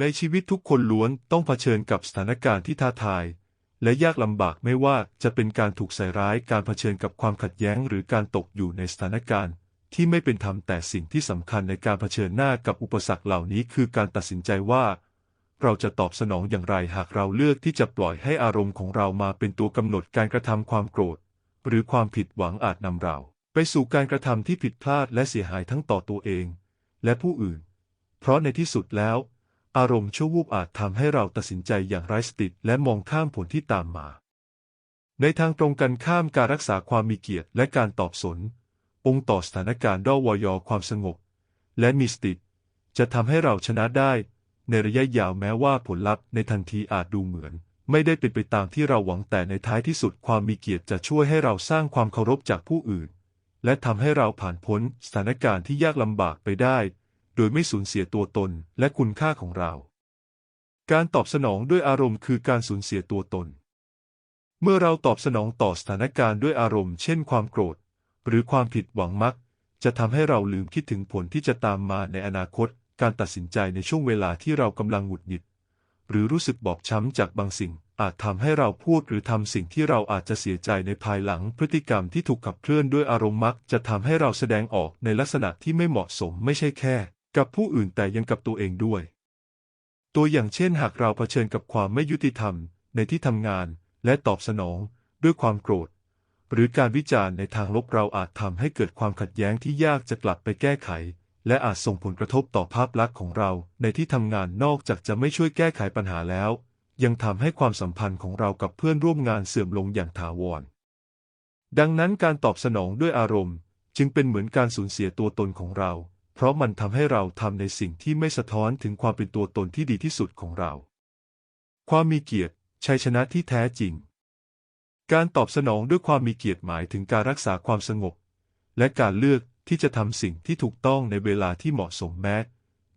ในชีวิตทุกคนล้วนต้องเผชิญกับสถานการณ์ที่ท้าทาย และยากลำบากไม่ว่าจะเป็นการถูกใส่ร้ายการเผชิญกับความขัดแย้ง หรือการตกอยู่ในสถานการณ์ ที่ไม่เป็นธรรมแต่สิ่งที่สำคัญในการเผชิญหน้ากับอุปสรรคเหล่านี้คือการตัดสินใจว่า เราจะตอบสนองอย่างไรหากเราเลือกที่จะปล่อยให้อารมณ์ของเรามาเป็นตัวกำหนดการกระทำความโกรธ หรือความผิดหวังอาจนำเรา ไปสู่การกระทำที่ผิดพลาดและเสียหายทั้งต่อตัวเอง และผู้อื่น เพราะในที่สุดแล้ว อารมณ์ชั่ววูบอาจทำให้เราตัดสินใจอย่างไร้สติและมองข้ามผลที่ตามมา ในทางตรงกันข้ามการรักษาความมีเกียรติและการตอบสน องค์ต่อสถานการณ์ด้อวยอความสงบ และมีสติจะทำให้เราชนะได้ ในระยะยาวแม้ว่าผลลัพธ์ในทันทีอาจดูเหมือน ไม่ได้เป็นไปตามที่เราหวังแต่ในท้ายที่สุดความมีเกียรติจะช่วยให้เราสร้างความเคารพจากผู้อื่น และทำให้เราผ่านพ้นสถานการณ์ที่ยากลำบากไปได้ โดยไม่สูญเสียตัวตนและคุณค่าของเรา การตอบสนองด้วยอารมณ์คือการสูญเสียตัวตน เมื่อเราตอบสนองต่อสถานการณ์ด้วยอารมณ์ เช่นความโกรธ หรือความผิดหวังมัก จะทำให้เราลืมคิดถึงผลที่จะตามมาในอนาคต การตัดสินใจในช่วงเวลาที่เรากำลังหงุดหงิด หรือรู้สึกบอบช้ำจากบางสิ่งอาจทำให้เราพูดหรือทำสิ่งที่เราอาจจะเสียใจในภายหลังพฤติกรรมที่ถูกขับเคลื่อนด้วยอารมณ์มัก จะทำให้เราแสดงออกในลักษณะที่ไม่เหมาะสมไม่ใช่แค่ กับผู้อื่นแต่ยังกับตัวเองด้วย ตัวอย่างเช่นหากเราเผชิญกับความไม่ยุติธรรมในที่ทำงานและตอบสนองด้วยความโกรธ หรือการวิจารณ์ในทางลบเราอาจทำให้เกิดความขัดแย้งที่ยากจะกลับไปแก้ไข และอาจส่งผลกระทบต่อภาพลักษณ์ของเราในที่ทำงานนอกจากจะไม่ช่วยแก้ไขปัญหาแล้ว ยังทำให้ความสัมพันธ์ของเรากับเพื่อนร่วมงานเสื่อมลงอย่างถาวร ดังนั้นการตอบสนองด้วยอารมณ์ จึงเป็นเหมือนการสูญเสียตัวตนของเรา เพราะมันทำให้เราทำในสิ่งที่ไม่สะท้อนถึงความเป็นตัวตนที่ดีที่สุดของเรา ความมีเกียรติชัยชนะที่แท้จริง การตอบสนองด้วยความมีเกียรติหมายถึงการรักษาความสงบ และการเลือกที่จะทำสิ่งที่ถูกต้องในเวลาที่เหมาะสมแม้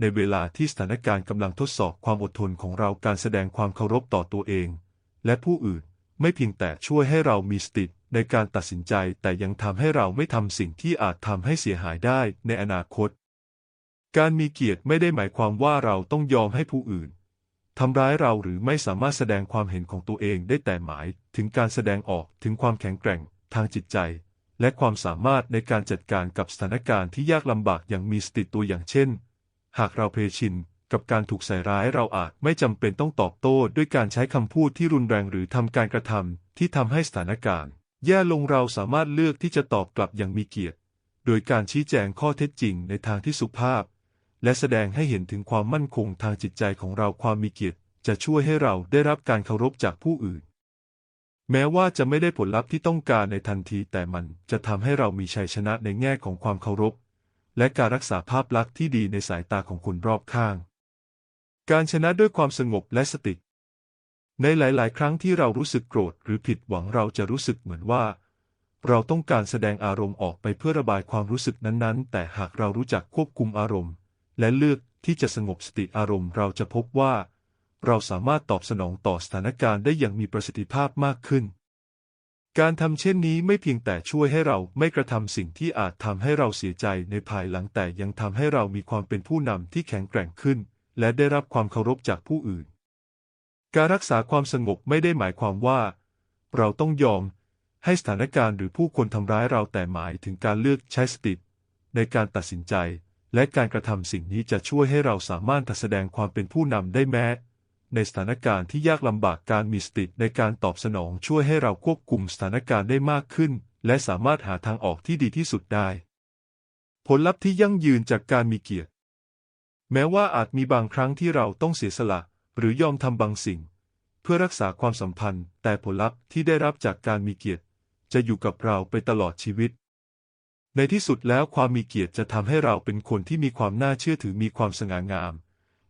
ในเวลาที่สถานการณ์กำลังทดสอบความอดทนของเราการแสดงความเคารพต่อตัวเอง และผู้อื่นไม่เพียงแต่ช่วยให้เรามีสติในการตัดสินใจแต่ยังทำให้เราไม่ทำสิ่งที่อาจทำให้เสียหายได้ในอนาคต การมีเกียรติไม่ได้หมายความว่าเราต้องยอมให้ผู้อื่นทำร้ายเราหรือไม่สามารถแสดงความเห็นของตัวเองได้แต่หมาย ถึงการแสดงออกถึงความแข็งแกร่งทางจิตใจ และความสามารถในการจัดการกับสถานการณ์ที่ยากลำบากอย่างมีสติตัวอย่างเช่น หากเราเพชินกับการถูกใส่ร้ายเราอาจไม่จำเป็นต้องตอบโต้ด้วยการใช้คำพูดที่รุนแรงหรือทำการกระทำที่ทำให้สถานการณ์ แย่ลงเราสามารถเลือกที่จะตอบกลับอย่างมีเกียรติ โดยการชี้แจงข้อเท็จจริงในทางที่สุภาพ และแสดงให้เห็นถึงความมั่นคงทางจิตใจของเราความมีเกียรติจะช่วยให้เราได้รับการเคารพจากผู้อื่น แม้ว่าจะไม่ได้ผลลัพธ์ที่ต้องการในทันทีแต่มันจะทำให้เรามีชัยชนะในแง่ของความเคารพ และการรักษาภาพลักษณ์ที่ดีในสายตาของคนรอบข้าง การชนะด้วยความสงบและสติในหลาย ๆ ครั้งที่เรารู้สึกโกรธหรือผิดหวังเราจะรู้สึกเหมือนว่า เราต้องการแสดงอารมณ์ออกไปเพื่อระบายความรู้สึกนั้น ๆ แต่หากเรารู้จักควบคุมอารมณ์ และเลือกที่จะสงบสติอารมณ์เราจะพบว่า เราสามารถตอบสนองต่อสถานการณ์ได้อย่างมีประสิทธิภาพมากขึ้น การทำเช่นนี้ไม่เพียงแต่ช่วยให้เราไม่กระทำสิ่งที่อาจทำให้เราเสียใจในภายหลังแต่ยังทำให้เรามีความเป็นผู้นำที่แข็งแกร่งขึ้น และได้รับความเคารพจากผู้อื่น การรักษาความสงบไม่ได้หมายความว่า เราต้องยอมให้สถานการณ์หรือผู้คนทำร้ายเราแต่หมายถึงการเลือกใช้สติในการตัดสินใจ และการกระทำสิ่งนี้จะช่วยให้เราสามารถแสดงความเป็นผู้นำได้แม้ ในสถานการณ์ที่ยากลำบากการมีสติในการตอบสนองช่วยให้เราควบคุมสถานการณ์ได้มากขึ้น และสามารถหาทางออกที่ดีที่สุดได้ ผลลัพธ์ที่ยั่งยืนจากการมีเกียรติ แม้ว่าอาจมีบางครั้งที่เราต้องเสียสละ หรือยอมทำบางสิ่ง เพื่อรักษาความสัมพันธ์ แต่ผลลัพธ์ที่ได้รับจากการมีเกียรติ จะอยู่กับเราไปตลอดชีวิต ในที่สุดแล้วความมีเกียรติจะทำให้เราเป็นคนที่มีความน่าเชื่อถือมีความสง่างาม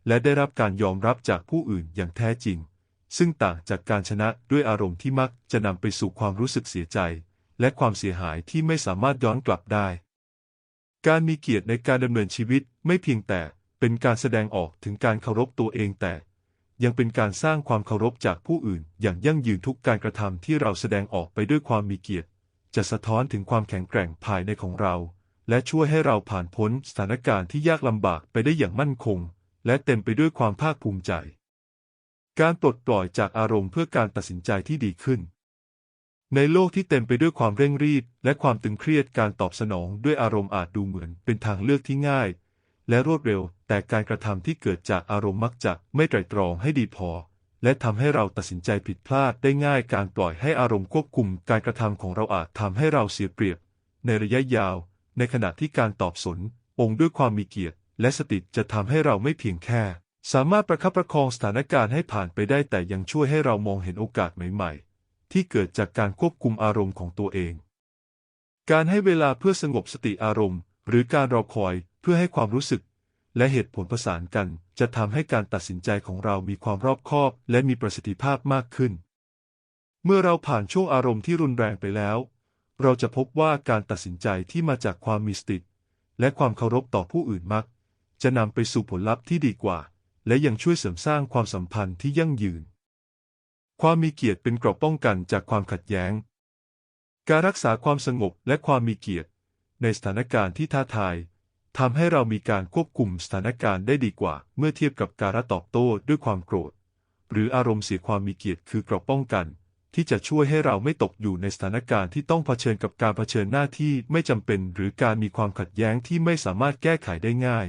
และได้รับการยอมรับจากผู้อื่นอย่างแท้จริง ซึ่งต่างจากการชนะด้วยอารมณ์ที่มักจะนำไปสู่ความรู้สึกเสียใจ และความเสียหายที่ไม่สามารถย้อนกลับได้ การมีเกียรติในการดำเนินชีวิตไม่เพียงแต่เป็นการแสดงออกถึงการเคารพตัวเองแต่ ยังเป็นการสร้างความเคารพจากผู้อื่นอย่างยั่งยืนทุกการกระทำที่เราแสดงออกไปด้วยความมีเกียรติ จะสะท้อนถึงความแข็งแกร่งภายในของเรา และช่วยให้เราผ่านพ้นสถานการณ์ที่ยากลำบากไปได้อย่างมั่นคง และเต็มไปด้วยความภาคภูมิใจ การปลดปล่อยจากอารมณ์เพื่อการตัดสินใจที่ดีขึ้น ในโลกที่เต็มไปด้วยความเร่งรีบ และความตึงเครียดการตอบสนองด้วยอารมณ์อาจดูเหมือนเป็นทางเลือกที่ง่าย และรวดเร็ว แต่การกระทำที่เกิดจากอารมณ์มักจะไม่ไตร่ตรองให้ดีพอ และทำให้เราตัดสินใจผิดพลาดได้ง่ายการปล่อยให้อารมณ์ควบคุมการกระทำของเราอาจทำให้เราเสียเปรียบ ในระยะยาว ในขณะที่การตอบสนองค์ด้วยความมีเกียรติ และสติจะทำให้เราไม่เพียงแค่ สามารถประคับประคองสถานการณ์ให้ผ่านไปได้แต่ยังช่วยให้เรามองเห็นโอกาสใหม่ ๆ ที่เกิดจากการควบคุมอารมณ์ของตัวเอง การให้เวลาเพื่อสงบสติอารมณ์ หรือการรอคอยเพื่อให้ความรู้สึก และเหตุผลประสานกัน จะทำให้การตัดสินใจของเรามีความรอบคอบ และมีประสิทธิภาพมากขึ้น เมื่อเราผ่านช่วงอารมณ์ที่รุนแรงไปแล้ว เราจะพบว่าการตัดสินใจที่มาจากความมีสติและความเคารพต่อผู้อื่นมัก จะนำไปสู่ผลลัพธ์ที่ดีกว่า และยังช่วยเสริมสร้างความสัมพันธ์ที่ยั่งยืน ความมีเกียรติเป็นเกราะป้องกันจากความขัดแย้ง การรักษาความสงบและความมีเกียรติ ในสถานการณ์ที่ท้าทาย ทำให้เรามีการควบคุมสถานการณ์ได้ดีกว่า เมื่อเทียบกับการตอบโต้ด้วยความโกรธ หรืออารมณ์เสียความมีเกียรติคือกราะป้องกัน ที่จะช่วยให้เราไม่ตกอยู่ในสถานการณ์ที่ต้องเผชิญกับการเผชิญหน้าที่ไม่จำเป็น หรือการมีความขัดแย้งที่ไม่สามารถแก้ไขได้ง่าย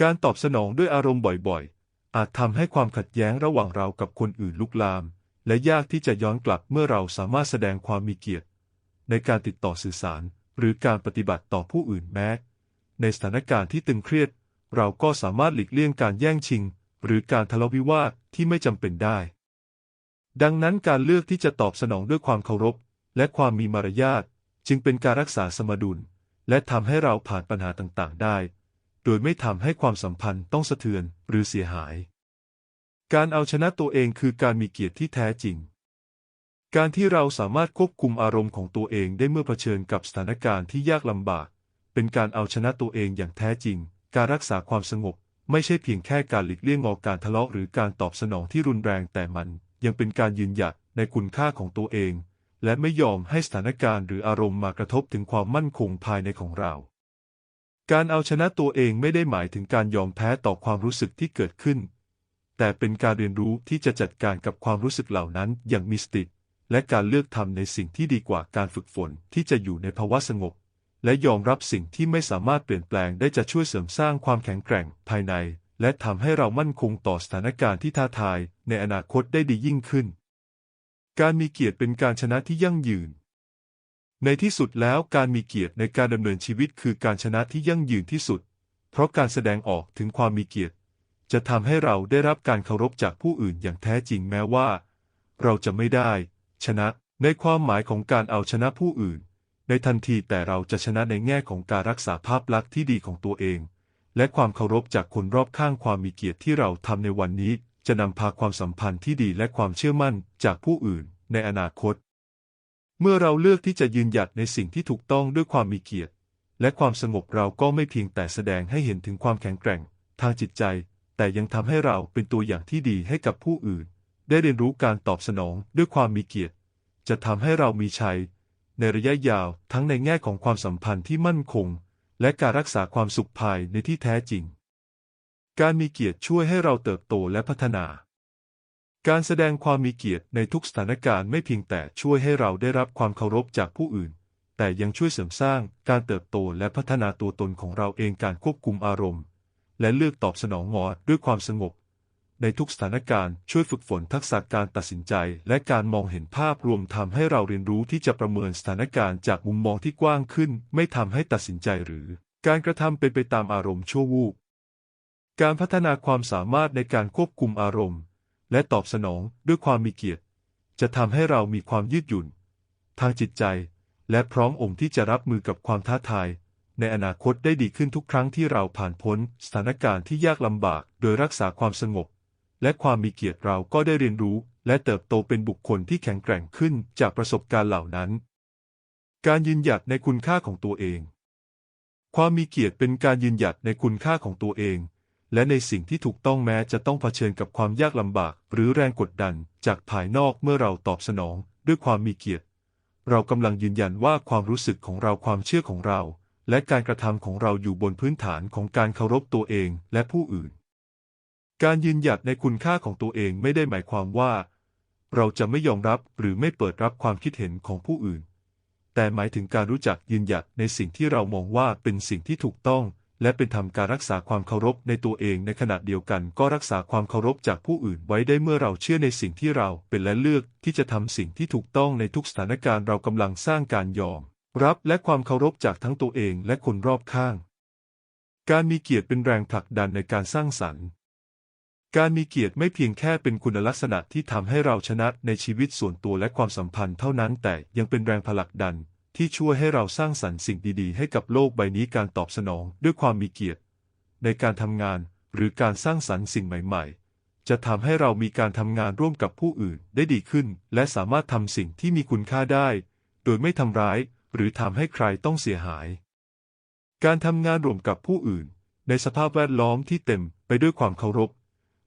การตอบสนองด้วยอารมณ์บ่อยๆ อาจทำให้ความขัดแย้งระหว่างเรากับคนอื่นลุกลาม และยากที่จะย้อนกลับเมื่อเราสามารถแสดงความมีเกียรติ ในการติดต่อสื่อสาร หรือการปฏิบัติต่อผู้อื่นแม้ ในสถานการณ์ที่ตึงเครียด เราก็สามารถหลีกเลี่ยงการแย่งชิง หรือการทะเลาะวิวาทที่ไม่จำเป็นได้ ดังนั้นการเลือกที่จะตอบสนองด้วยความเคารพ และความมีมารยาทจึงเป็นการรักษาสมดุล และทำให้เราผ่านปัญหาต่างๆ ได้ โดยไม่ทำให้ความสัมพันธ์ต้องสะเทือนหรือเสียหาย การเอาชนะตัวเองคือการมีเกียรติที่แท้จริง การที่เราสามารถควบคุมอารมณ์ของตัวเองได้เมื่อเผชิญกับสถานการณ์ที่ยากลำบาก เป็นการเอาชนะตัวเองอย่างแท้จริง การรักษาความสงบ ไม่ใช่เพียงแค่การหลีกเลี่ยงออกการทะเลาะหรือการตอบสนองที่รุนแรงแต่มันยังเป็นการยืนหยัดในคุณค่าของตัวเอง และไม่ยอมให้สถานการณ์หรืออารมณ์มากระทบถึงความมั่นคงภายในของเรา การเอาชนะตัวเองไม่ได้หมายถึงการยอมแพ้ต่อความรู้สึกที่เกิดขึ้น แต่เป็นการเรียนรู้ที่จะจัดการกับความรู้สึกเหล่านั้นอย่างมีสติและการเลือกทำในสิ่งที่ดีกว่าการฝึกฝนที่จะอยู่ในภาวะสงบ และยอมรับสิ่งที่ไม่สามารถเปลี่ยนแปลงได้จะช่วยเสริมสร้างความแข็งแกร่งภายใน และทำให้เรามั่นคงต่อสถานการณ์ที่ท้าทายในอนาคตได้ดียิ่งขึ้น การมีเกียรติเป็นการชนะที่ยั่งยืน ในที่สุดแล้วการมีเกียรติในการดำเนินชีวิตคือการชนะที่ยั่งยืนที่สุด เพราะการแสดงออกถึงความมีเกียรติ จะทำให้เราได้รับการเคารพจากผู้อื่นอย่างแท้จริงแม้ว่า เราจะไม่ได้ ชนะ ในความหมายของการเอาชนะผู้อื่น ในทันทีแต่เราจะชนะในแง่ของการรักษาภาพลักษณ์ที่ดีของตัวเอง และความเคารพจากคนรอบข้างความมีเกียรติที่เราทำในวันนี้ จะนำพาความสัมพันธ์ที่ดีและความเชื่อมั่นจากผู้อื่นในอนาคต เมื่อเราเลือกที่จะยืนหยัดในสิ่งที่ถูกต้องด้วยความมีเกียรติ และความสงบเราก็ไม่เพียงแต่แสดงให้เห็นถึงความแข็งแกร่ง ทางจิตใจ แต่ยังทำให้เราเป็นตัวอย่างที่ดีให้กับผู้อื่น ได้เรียนรู้การตอบสนองด้วยความมีเกียรติ จะทำให้เรามีชัย ในระยะยาวทั้งในแง่ของความสัมพันธ์ที่มั่นคง และการรักษาความสุขภายในที่แท้จริง การมีเกียรติช่วยให้เราเติบโตและพัฒนา การแสดงความมีเกียรติในทุกสถานการณ์ไม่เพียงแต่ช่วยให้เราได้รับความเคารพจากผู้อื่น แต่ยังช่วยเสริมสร้างการเติบโตและพัฒนาตัวตนของเราเองการควบคุมอารมณ์ และเลือกตอบสนองงอด้วยความสงบ ในทุกสถานการณ์ช่วยฝึกฝนทักษะการตัดสินใจ และการมองเห็นภาพรวมทำให้เราเรียนรู้ที่จะประเมินสถานการณ์จากมุมมองที่กว้างขึ้น ไม่ทำให้ตัดสินใจหรือ การกระทำเป็นไปตามอารมณ์ชั่ววูบการพัฒนาความสามารถในการควบคุมอารมณ์ และตอบสนองด้วยความมีเกียรติ จะทำให้เรามีความยืดหยุ่น ทางจิตใจ และพร้อมองค์ที่จะรับมือกับความท้าทายในอนาคตได้ดีขึ้นทุกครั้งที่เราผ่านพ้นสถานการณ์ที่ยากลำบาก โดยรักษาความสงบ และความมีเกียรติเราก็ได้เรียนรู้ และเติบโตเป็นบุคคลที่แข็งแกร่งขึ้นจากประสบการณ์เหล่านั้น การยืนหยัดในคุณค่าของตัวเอง ความมีเกียรติเป็นการยืนหยัดในคุณค่าของตัวเอง และในสิ่งที่ถูกต้องแม้จะต้องเผชิญกับความยากลำบาก หรือแรงกดดันจากภายนอกเมื่อเราตอบสนอง ด้วยความมีเกียรติ เรากำลังยืนยันว่าความรู้สึกของเราความเชื่อของเราและการกระทำของเราอยู่บนพื้นฐานของการเคารพตัวเองและผู้อื่น การยืนหยัดในคุณค่าของตัวเองไม่ได้หมายความว่า เราจะไม่ยอมรับหรือไม่เปิดรับความคิดเห็นของผู้อื่น แต่หมายถึงการรู้จักยืนหยัดในสิ่งที่เรามองว่าเป็นสิ่งที่ถูกต้อง และเป็นธรรมการรักษาความเคารพในตัวเองในขณะเดียวกัน ก็รักษาความเคารพจากผู้อื่นไว้ได้เมื่อเราเชื่อในสิ่งที่เราเป็นและเลือกที่จะทำสิ่งที่ถูกต้องในทุกสถานการณ์เรากำลังสร้างการยอม รับและความเคารพจากทั้งตัวเองและคนรอบข้าง การมีเกียรติเป็นแรงผลักดันในการสร้างสรรค์ การมีเกียรติไม่เพียงแค่เป็นคุณลักษณะที่ทำให้เราชนะในชีวิตส่วนตัวและความสัมพันธ์เท่านั้น แต่ยังเป็นแรงผลักดัน ที่ช่วยให้เราสร้างสรรค์สิ่งดีๆ ให้กับโลกใบนี้การตอบสนองด้วยความมีเกียรติ ในการทำงานหรือการสร้างสรรค์สิ่งใหม่ ๆ จะทำให้เรามีการทำงานร่วมกับผู้อื่นได้ดีขึ้น และสามารถทำสิ่งที่มีคุณค่าได้ โดยไม่ทำร้าย หรือทำให้ใครต้องเสียหาย การทำงานร่วมกับผู้อื่น ในสภาพแวดล้อมที่เต็มไปด้วยความเคารพ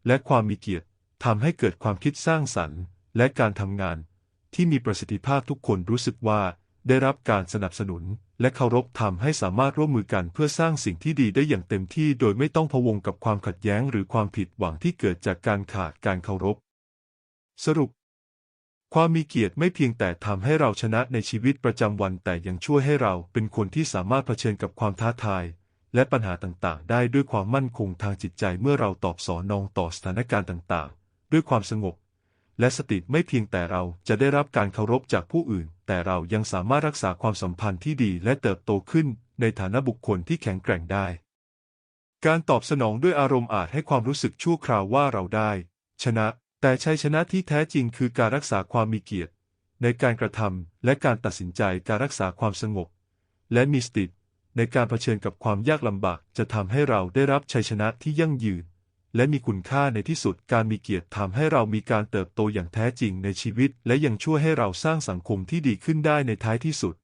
และความมีเกียรติทำให้เกิดความคิดสร้างสรรค์ และการทำงาน ที่มีประสิทธิภาพทุกคนรู้สึกว่า ได้รับการสนับสนุน และเคารพทำให้สามารถร่วมมือกันเพื่อสร้างสิ่งที่ดีได้อย่างเต็มที่โดยไม่ต้องพะวงกับความขัดแย้งหรือความผิดหวังที่เกิดจากการขาดการเคารพ สรุป ความมีเกียรติไม่เพียงแต่ทำให้เราชนะในชีวิตประจำวันแต่ยังช่วยให้เราเป็นคนที่สามารถเผชิญกับความท้าทาย และปัญหาต่างๆ ได้ด้วยความมั่นคงทางจิตใจเมื่อเราตอบสอนองต่อสถานการณ์ต่างๆ ด้วยความสงบ และสติไม่เพียงแต่เราจะได้รับการเคารพจากผู้อื่น แต่เรายังสามารถรักษาความสัมพันธ์ที่ดีและเติบโตขึ้นในฐานะบุคคลที่แข็งแกร่งได้ การตอบสนองด้วยอารมณ์อาจให้ความรู้สึกชั่วคราวว่าเราได้ ชนะ แต่ชัยชนะที่แท้จริงคือการรักษาความมีเกียรติ ในการกระทำและการตัดสินใจการรักษาความสงบ และมีสติ ในการเผชิญกับความยากลำบากจะทำให้เราได้รับชัยชนะที่ยั่งยืน และมีคุณค่าในที่สุดการมีเกียรติทำให้เรามีการเติบโตอย่างแท้จริงในชีวิต และยังช่วยให้เราสร้างสังคมที่ดีขึ้นได้ในท้ายที่สุด